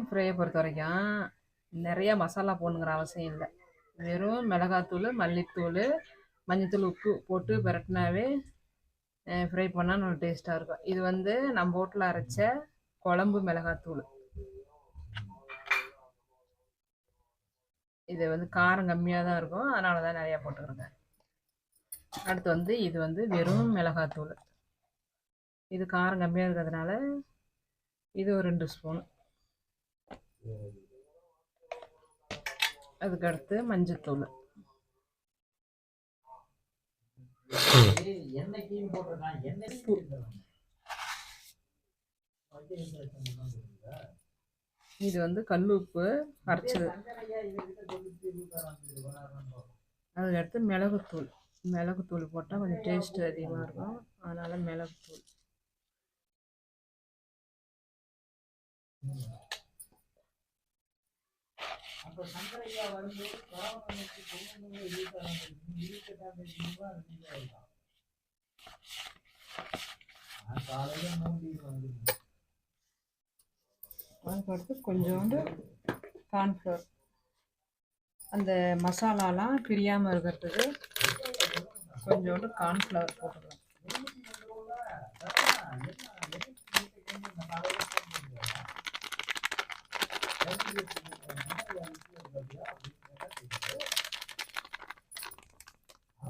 மீன் ஃப்ரையை பொறுத்த வரைக்கும் நிறையா மசாலா போடணுங்கிற அவசியம் இல்லை. வெறும் மிளகாத்தூள் மல்லித்தூள் மஞ்சத்தூள் உப்பு போட்டு பிரட்டினாவே ஃப்ரை பண்ணால் நல்லா டேஸ்ட்டாக இருக்கும். இது வந்து நம்ம வீட்டில் அரைச்ச குழம்பு மிளகாத்தூள். இது வந்து காரம் கம்மியாக தான் இருக்கும். அதனால தான் நிறையா போட்டுக்கிறேங்க. அடுத்து வந்து இது வந்து வெறும் மிளகாத்தூள். இது காரம் கம்மியாக இருக்கிறதுனால இது ஒரு ரெண்டு ஸ்பூன் அதுக்கடுத்து மஞ்சத்தூள். இது வந்து கல் உப்பு அரைச்சது. அதுக்கடுத்து மிளகுத்தூள். மிளகுத்தூள் போட்டால் கொஞ்சம் டேஸ்ட் அதிகமாக இருக்கும். அதனால் மிளகுத்தூள். அப்ப சங்கரையா வந்து நான் காலையில கொஞ்சோண்டு கார்ன்ஃப்ளவர் அந்த மசாலாலாம் பிரியாமல் இருக்கிறதுக்கு கொஞ்சோண்டு கார்ன்ஃப்ளவர் போட்டுக்கலாம் அதெல்லாம்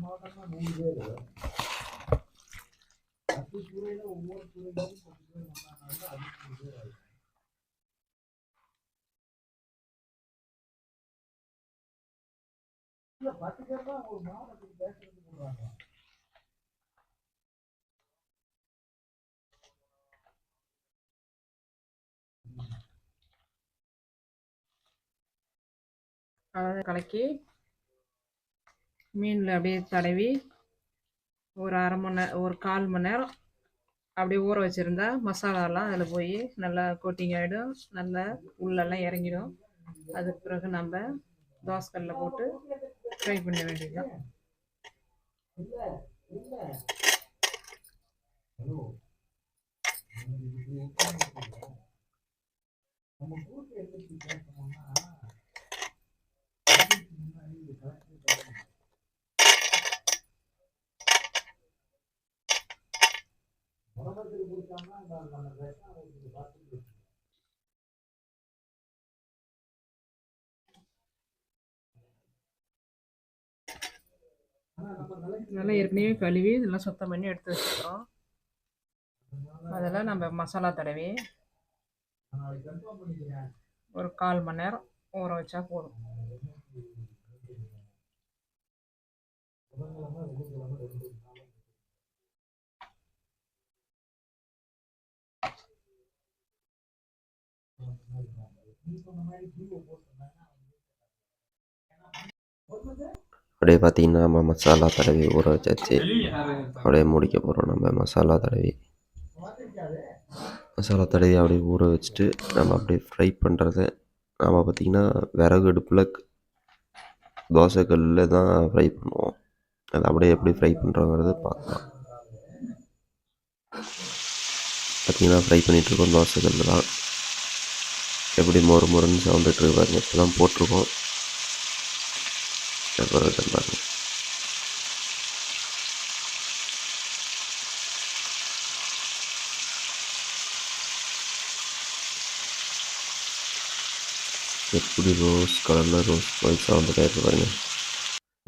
மாவட்டம்னா நூறு பேர் பத்து துறையில் ஒவ்வொரு துறையிலும் பத்து பேர் வந்தாங்கன்னா பேர் ஆகும் இல்ல பத்து பேர் தான் ஒரு மாவட்டத்துக்கு பேசுறதுக்கு போடுறாங்க கலக்கி மீனில் அப்படியே தடவி ஒரு அரை மணி நேரம் ஒரு கால் மணி நேரம் அப்படியே ஊற வச்சுருந்தா மசாலாலாம் அதில் போய் நல்லா கோட்டிங் ஆகிடும் நல்லா உள்ளெல்லாம் இறங்கிடும். அதுக்கு பிறகு நம்ம தோசைக்கல்லில் போட்டு ஃப்ரை பண்ண வேண்டியதுதான் இல்ல இல்ல ஹலோ நம்ம கூட்டு எடுத்து பேசணும்னா அதுக்கு முன்னாடி இது கலெக்டர் பேசணும். உடம்புக்கு கொடுக்காம நம்ம நம்ம பேசணும் பார்த்துட்டு ஆனா நம்ம நிலைக்கு நல்லா ஏற்கனவே கழுவி இதெல்லாம் சுத்தம் பண்ணி எடுத்து வச்சுக்கிறோம் அதெல்லாம் நம்ம மசாலா தடவி. ஒரு கால் மணி நேரம் ஊற வச்சா போதும். அப்படியே பார்த்தீங்கன்னா நம்ம மசாலா தடவி ஊற வச்சாச்சு. அப்படியே முடிக்க போகிறோம் நம்ம மசாலா தடவி. மசாலா தடவி அப்படியே ஊற வச்சுட்டு நம்ம அப்படியே ஃப்ரை பண்ணுறத நம்ம பார்த்திங்கன்னா விறகு அடுப்பில் தோசைக்கல்லில் தான் ஃப்ரை பண்ணுவோம். அது அப்படியே எப்படி ஃப்ரை பண்ணுறோங்கிறத பார்க்கலாம். பார்த்திங்கன்னா ஃப்ரை பண்ணிகிட்ருக்கோம் தோசைக்கல்ல தான். எப்படி மொறு மொறுன்னு சவுண்டுட்டு இருக்கு பாருங்க. இப்போ தான் போட்டிருக்கோம். அப்புறம் பாருங்க எப்படி ரோஸ் கலரில் ரோஸ் ஒயிட்ஸாக சவுண்டு இருக்கு பாருங்க.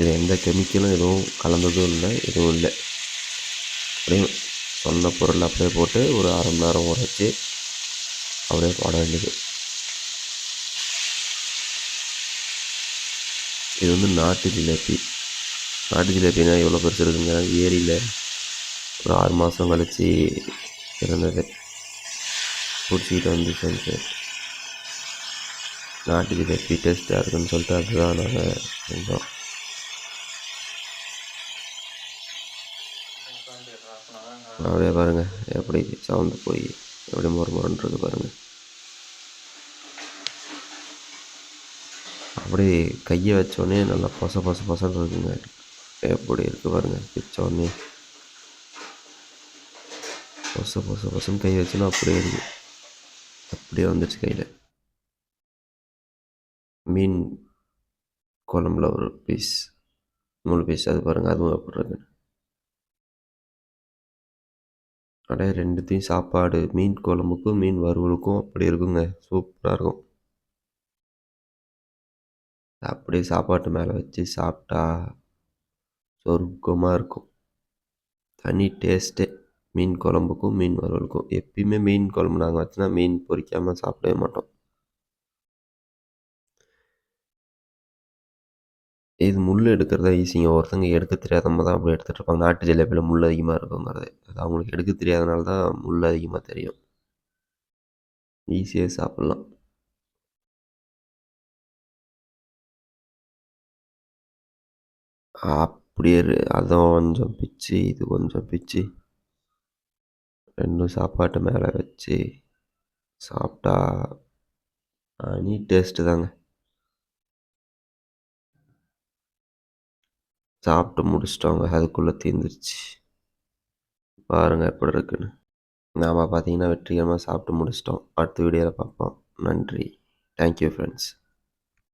இது எந்த கெமிக்கலும் எதுவும் கலந்ததும் இல்லை எதுவும் இல்லை. அப்படியே சொன்ன பொருள் அப்படியே போட்டு ஒரு அரை மணி நேரம் ஊற வச்சு அப்படியே பாட வேண்டியது. இது வந்து நாட்டு ஜிலேபி. நாட்டு ஜிலேபினா எவ்வளோ பெருசு இருக்குங்க ஏரியில் ஒரு ஆறு மாதம் கழித்து இருந்தது பிடிச்சிக்கிட்டு வந்து செஞ்சு நாட்டு ஜிலேபி டேஸ்ட்டாக இருக்குன்னு சொல்லிட்டு அதுதான் நாங்கள் செஞ்சோம். அப்படியே பாருங்கள் எப்படி சவுந்து போய் எப்படி மொறு மொறுன்றது பாருங்கள் அப்படியே கையை வச்சோடனே நல்லா பொச பொச பொசன்னு இருக்குங்க எப்படி இருக்குது பாருங்கள் பிச்சோடனே பொச பொச பொசன்னு கை வச்சோன்னா அப்படியே இருக்கு. அப்படியே வந்துடுச்சு கையில். மீன் குழம்புல ஒரு பீஸ் மூணு பீஸ் அது பாருங்கள் அதுவும் எப்படி இருக்குன்னு அப்படியே ரெண்டுத்தையும் சாப்பாடு மீன் குழம்புக்கும் மீன் வறுவலுக்கும் அப்படி இருக்குங்க. சூப்பராக இருக்கும். அப்படியே சாப்பாட்டு மேலே வச்சு சாப்பிட்டா சொர்க்கமாக இருக்கும். தனி டேஸ்ட்டே. மீன் குழம்புக்கும் மீன் வறுவலுக்கும். எப்பயுமே மீன் குழம்பு நாங்கள் வச்சுனா மீன் பொரிக்காமல் சாப்பிடவே மாட்டோம். இது முள் எடுக்கிறதா ஈஸிங்க ஒருத்தங்க எடுக்க தெரியாதவங்க தான் அப்படி எடுத்துகிட்டு இருப்பாங்க. நாட்டு ஜிலேபியில் முள் அதிகமாக இருக்குங்கிறது. அது அவங்களுக்கு எடுக்க தெரியாதனால தான் முள் அதிகமாக தெரியும். ஈஸியாக சாப்பிட்லாம். அப்படியே இரு- அதுவும் கொஞ்சம் பிச்சு இது கொஞ்சம் பிச்சு. ரெண்டும் சாப்பாட்டு மேலே வச்சு சாப்பிட்டா நீ டேஸ்ட்டு தாங்க. சாப்பிட்டு முடிச்சிட்டோங்க. அதுக்குள்ளே தீர்ந்துருச்சு பாருங்கள் எப்படி இருக்குன்னு. நாம் பார்த்தீங்கன்னா வெற்றிகரமாக சாப்பிட்டு முடிச்சிட்டோம். அடுத்த வீடியோவில் பார்ப்போம். நன்றி. Thank you friends